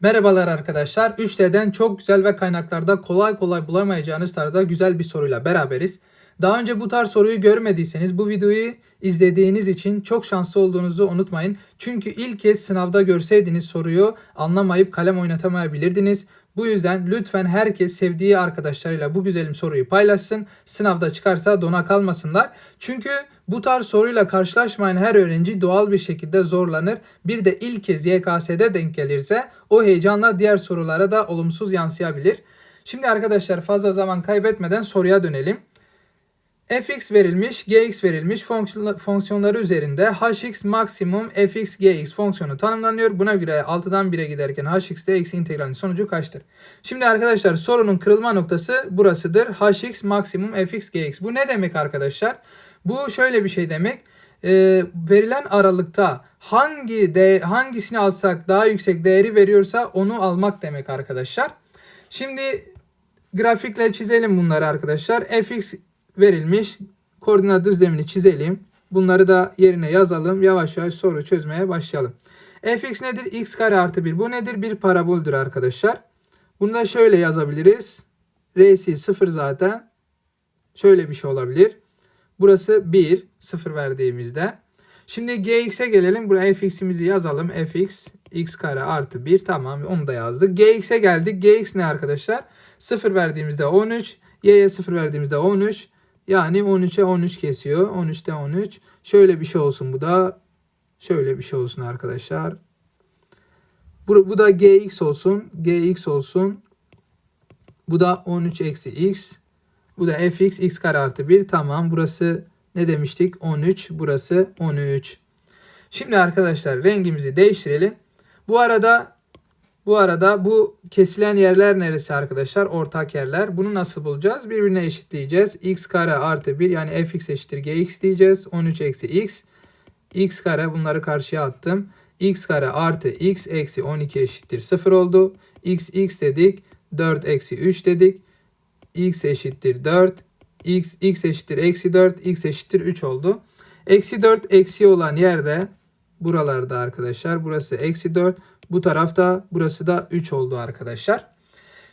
Merhabalar arkadaşlar. 3D'den çok güzel ve kaynaklarda kolay kolay bulamayacağınız tarzda güzel bir soruyla beraberiz. Daha önce bu tarz soruyu görmediyseniz bu videoyu izlediğiniz için çok şanslı olduğunuzu unutmayın. Çünkü ilk kez sınavda görseydiniz soruyu anlamayıp kalem oynatamayabilirdiniz. Bu yüzden lütfen herkes sevdiği arkadaşlarıyla bu güzelim soruyu paylaşsın. Sınavda çıkarsa dona kalmasınlar. Çünkü bu tarz soruyla karşılaşmayan her öğrenci doğal bir şekilde zorlanır. Bir de ilk kez YKS'de denk gelirse o heyecanla diğer sorulara da olumsuz yansıyabilir. Şimdi arkadaşlar fazla zaman kaybetmeden soruya dönelim fx verilmiş, gx verilmiş fonksiyon- fonksiyonları üzerinde hx maksimum fx gx fonksiyonu tanımlanıyor. Buna göre 6'dan 1'e giderken hx dx integralinin sonucu kaçtır? Şimdi arkadaşlar sorunun kırılma noktası burasıdır. hx maksimum fx gx. Bu ne demek arkadaşlar? Bu şöyle bir şey demek. Ee, verilen aralıkta hangi de hangisini alsak daha yüksek değeri veriyorsa onu almak demek arkadaşlar. Şimdi grafikle çizelim bunları arkadaşlar. fx verilmiş. Koordinat düzlemini çizelim. Bunları da yerine yazalım. Yavaş yavaş soru çözmeye başlayalım. fx nedir? x kare artı 1. Bu nedir? Bir paraboldür arkadaşlar. Bunu da şöyle yazabiliriz. R'si 0 zaten. Şöyle bir şey olabilir. Burası 1. 0 verdiğimizde. Şimdi gx'e gelelim. Buraya fx'imizi yazalım. fx x kare artı 1. Tamam onu da yazdık. gx'e geldik. gx ne arkadaşlar? 0 verdiğimizde 13. y'ye 0 verdiğimizde 13. Yani 13'e 13 kesiyor. 13'te 13. Şöyle bir şey olsun bu da. Şöyle bir şey olsun arkadaşlar. Bu, bu da gx olsun. gx olsun. Bu da 13 eksi x. Bu da fx x kare artı 1. Tamam burası ne demiştik? 13. Burası 13. Şimdi arkadaşlar rengimizi değiştirelim. Bu arada bu arada bu kesilen yerler neresi arkadaşlar? Ortak yerler. Bunu nasıl bulacağız? Birbirine eşitleyeceğiz. x kare artı 1 yani fx eşittir gx diyeceğiz. 13 eksi x. x kare bunları karşıya attım. x kare artı x eksi 12 eşittir 0 oldu. x x dedik. 4 eksi 3 dedik. x eşittir 4. x x eşittir eksi 4. x eşittir 3 oldu. Eksi 4 eksi olan yerde buralarda arkadaşlar. Burası eksi 4. Bu tarafta burası da 3 oldu arkadaşlar.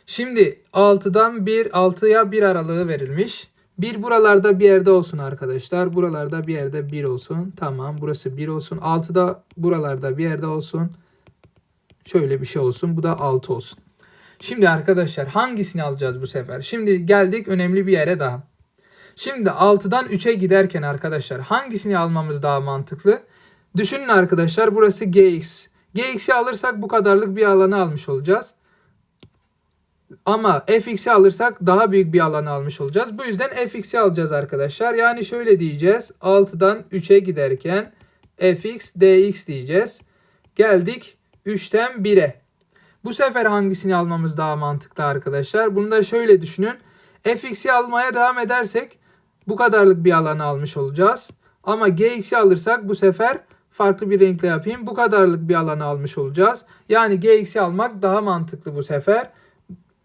Şimdi 6'dan 1 6'ya 1 aralığı verilmiş. 1 buralarda bir yerde olsun arkadaşlar. Buralarda bir yerde 1 olsun. Tamam burası 1 olsun. 6 da buralarda bir yerde olsun. Şöyle bir şey olsun. Bu da 6 olsun. Şimdi arkadaşlar hangisini alacağız bu sefer? Şimdi geldik önemli bir yere daha. Şimdi 6'dan 3'e giderken arkadaşlar hangisini almamız daha mantıklı? Düşünün arkadaşlar burası gx. Gx'i alırsak bu kadarlık bir alanı almış olacağız. Ama fx'i alırsak daha büyük bir alanı almış olacağız. Bu yüzden fx'i alacağız arkadaşlar. Yani şöyle diyeceğiz. 6'dan 3'e giderken fx dx diyeceğiz. Geldik 3'ten 1'e. Bu sefer hangisini almamız daha mantıklı arkadaşlar? Bunu da şöyle düşünün. fx'i almaya devam edersek bu kadarlık bir alanı almış olacağız. Ama gx'i alırsak bu sefer farklı bir renkle yapayım. Bu kadarlık bir alanı almış olacağız. Yani gx'i almak daha mantıklı bu sefer.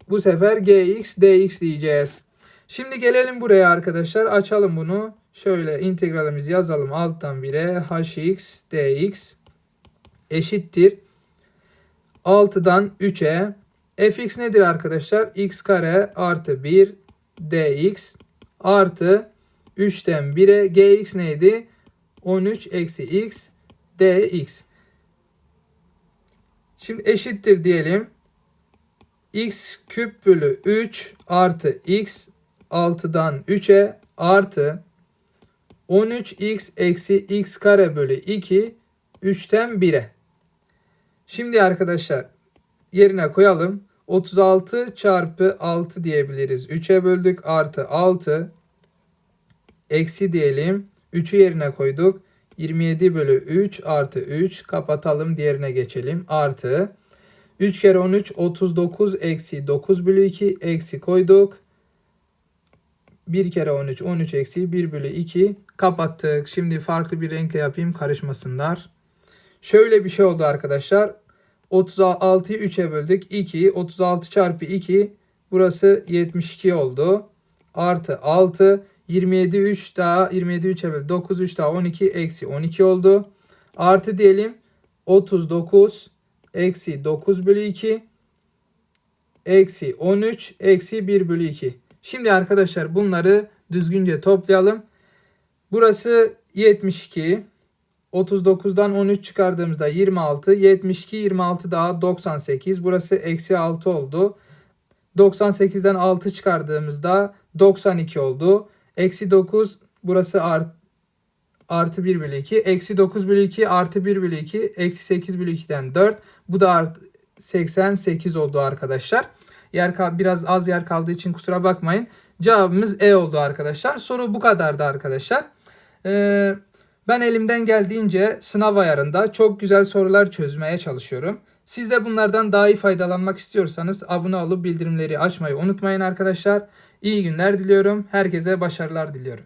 Bu sefer gx dx diyeceğiz. Şimdi gelelim buraya arkadaşlar. Açalım bunu. Şöyle integralimizi yazalım alttan 1'e. hx dx eşittir. 6'dan 3'e. fx nedir arkadaşlar? x kare artı 1 dx artı 3'ten 1'e. gx neydi? 13 eksi x dx. Şimdi eşittir diyelim. x küp bölü 3 artı x 6'dan 3'e artı 13x eksi x kare bölü 2 3'ten 1'e. Şimdi arkadaşlar yerine koyalım. 36 çarpı 6 diyebiliriz. 3'e böldük artı 6 eksi diyelim. 3'ü yerine koyduk. 27 bölü 3 artı 3 kapatalım diğerine geçelim. Artı 3 kere 13 39 eksi 9 bölü 2 eksi koyduk. 1 kere 13 13 eksi 1 bölü 2 kapattık. Şimdi farklı bir renkle yapayım karışmasınlar. Şöyle bir şey oldu arkadaşlar. 36'yı 3'e böldük. 2 36 çarpı 2 burası 72 oldu. Artı 6 27 3 daha 27 3'e böl 9 3 daha 12 eksi 12 oldu. Artı diyelim 39 eksi 9 bölü 2 eksi 13 eksi 1 bölü 2. Şimdi arkadaşlar bunları düzgünce toplayalım. Burası 72. 39'dan 13 çıkardığımızda 26. 72 26 daha 98. Burası eksi 6 oldu. 98'den 6 çıkardığımızda 92 oldu. Eksi 9 burası art, artı 1 bölü 2. Eksi 9 bölü 2 artı 1 bölü 2. Eksi 8 bölü 2'den 4. Bu da art, 88 oldu arkadaşlar. Yer biraz az yer kaldığı için kusura bakmayın. Cevabımız E oldu arkadaşlar. Soru bu kadardı arkadaşlar. Ee, ben elimden geldiğince sınav ayarında çok güzel sorular çözmeye çalışıyorum. Siz de bunlardan daha iyi faydalanmak istiyorsanız abone olup bildirimleri açmayı unutmayın arkadaşlar. İyi günler diliyorum. Herkese başarılar diliyorum.